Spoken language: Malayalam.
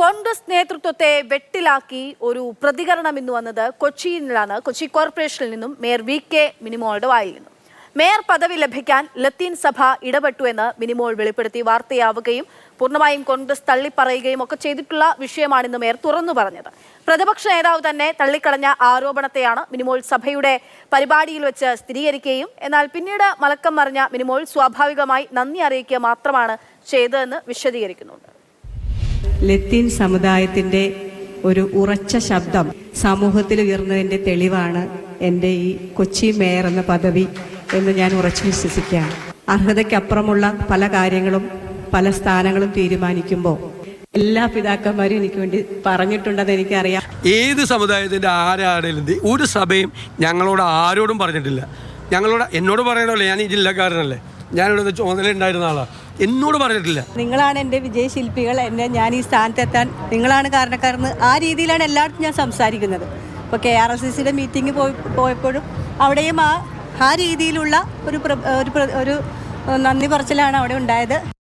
കോൺഗ്രസ് നേതൃത്വത്തെ വെട്ടിലാക്കി ഒരു പ്രതികരണം ഇന്ന് വന്നത് കൊച്ചിയിൽ നിന്നാണ് കൊച്ചി കോർപ്പറേഷനിൽ നിന്നും മേയർ വി കെ മിനിമോളുടെ വായിൽ നിന്നും. മേയർ പദവി ലഭിക്കാൻ ലത്തീൻ സഭ ഇടപെട്ടു എന്ന് മിനിമോൾ വെളിപ്പെടുത്തി വാർത്തയാവുകയും പൂർണമായും കോൺഗ്രസ് തള്ളിപ്പറയുകയും ഒക്കെ ചെയ്തിട്ടുള്ള വിഷയമാണിന്ന് മേയർ തുറന്നു പറഞ്ഞത്. പ്രതിപക്ഷ നേതാവ് തന്നെ തള്ളിക്കളഞ്ഞ ആരോപണത്തെയാണ് മിനിമോൾ സഭയുടെ പരിപാടിയിൽ വെച്ച് സ്ഥിരീകരിക്കുകയും എന്നാൽ പിന്നീട് മലക്കം മറിഞ്ഞ മിനിമോൾ സ്വാഭാവികമായി നന്ദി അറിയിക്കുക മാത്രമാണ് ചെയ്തതെന്ന് വിശദീകരിക്കുന്നുണ്ട്. ലത്തീൻ സമുദായത്തിന്റെ ഒരു ഉറച്ച ശബ്ദം സമൂഹത്തിൽ ഉയർന്നതിന്റെ തെളിവാണ് എന്റെ ഈ കൊച്ചി മേയർ എന്ന പദവി എന്ന് ഞാൻ ഉറച്ചു വിശ്വസിക്കുകയാണ്. അർഹതയ്ക്കപ്പുറമുള്ള പല കാര്യങ്ങളും പല സ്ഥാനങ്ങളും തീരുമാനിക്കുമ്പോൾ എല്ലാ പിതാക്കന്മാരും എനിക്ക് വേണ്ടി പറഞ്ഞിട്ടുണ്ടെന്ന് എനിക്കറിയാം. ഏത് സമുദായത്തിന്റെ ആരാണെങ്കിലും ഒരു സഭയും ഞങ്ങളോട് ആരോടും പറഞ്ഞിട്ടില്ല. ഞങ്ങളോട് എന്നോട് പറയണമല്ലേ ഞാൻ ഈ ജില്ലക്കാരനല്ലേ? ഞാനിവിടെ ചുമതല ഉണ്ടായിരുന്ന ആളാണ് എന്നോട് പറഞ്ഞിട്ടില്ല. നിങ്ങളാണ് എന്റെ വിജയശില്പികൾ എന്നെ ഞാൻ ഈ സ്ഥാനത്തെത്താൻ നിങ്ങളാണ് കാരണക്കാരെന്ന് ആ രീതിയിലാണ് എല്ലായിടത്തും ഞാൻ സംസാരിക്കുന്നത്. ഇപ്പോൾ കെ ആർ എസ് എസ് സിയുടെ മീറ്റിംഗ് പോയി പോയപ്പോഴും അവിടെയും ആ ആ രീതിയിലുള്ള ഒരു ഒരു ഒരു നന്ദി പറച്ചിലാണ് അവിടെ ഉണ്ടായത്.